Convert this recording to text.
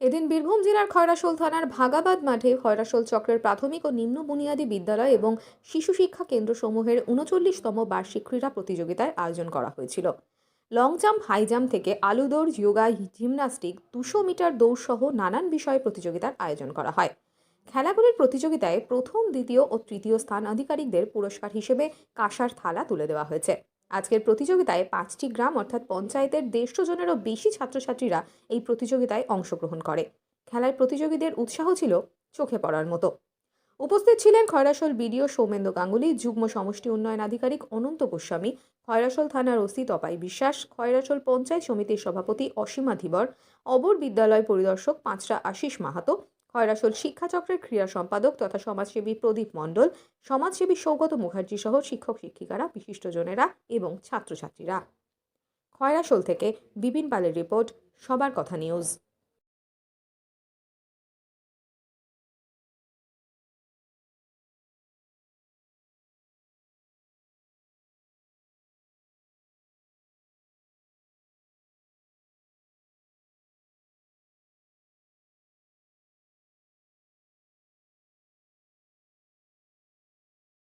এদিন বীরভূম জেলার খয়রাশোল থানার ভাগাবাদ মাঠে খয়রাশোল চক্রের প্রাথমিক ও নিম্ন বুনিয়াদী বিদ্যালয় এবং শিশু শিক্ষা কেন্দ্রসমূহের উনচল্লিশতম বার্ষিক ক্রীড়া প্রতিযোগিতার আয়োজন করা হয়েছিল। লং জাম্প, হাই জাম্প থেকে আলু দৌড় যোগা, জিমনাস্টিক দুশো মিটার দৌড় সহ নানান বিষয়ে প্রতিযোগিতার আয়োজন করা হয়। খেলাগুলির প্রতিযোগিতায় প্রথম, দ্বিতীয় ও তৃতীয় স্থান আধিকারিকদের পুরস্কার হিসেবে কাঁসার থালা তুলে দেওয়া হয়েছে। আজকের প্রতিযোগিতায় পাঁচটি গ্রাম অর্থাৎ পঞ্চায়েতের দেড়শো জনেরও বেশি ছাত্রছাত্রীরা এই প্রতিযোগিতায় অংশগ্রহণ করে। খেলায় প্রতিযোগীদের উৎসাহ ছিল চোখে পড়ার মতো। উপস্থিত ছিলেন খয়রাসোল বিডিও সৌমেন্দ্র গাঙ্গুলি, যুগ্ম সমষ্টি উন্নয়ন আধিকারিক অনন্ত গোস্বামী, খয়রাসল থানার ওসি তপাই বিশ্বাস, খয়রাসল পঞ্চায়েত সমিতির সভাপতি অসীমা ধীবর, অবর বিদ্যালয় পরিদর্শক পাঁচরা আশিস মাহাতো খয়রাসোল শিক্ষাচক্রের ক্রীড়া সম্পাদক তথা সমাজসেবী প্রদীপ মণ্ডল, সমাজসেবী সৌগত মুখার্জি সহ শিক্ষক শিক্ষিকারা, বিশিষ্টজনেরা এবং ছাত্রছাত্রীরা। খয়রাসোল থেকে বিপিন পালের রিপোর্ট, সবার কথা নিউজ।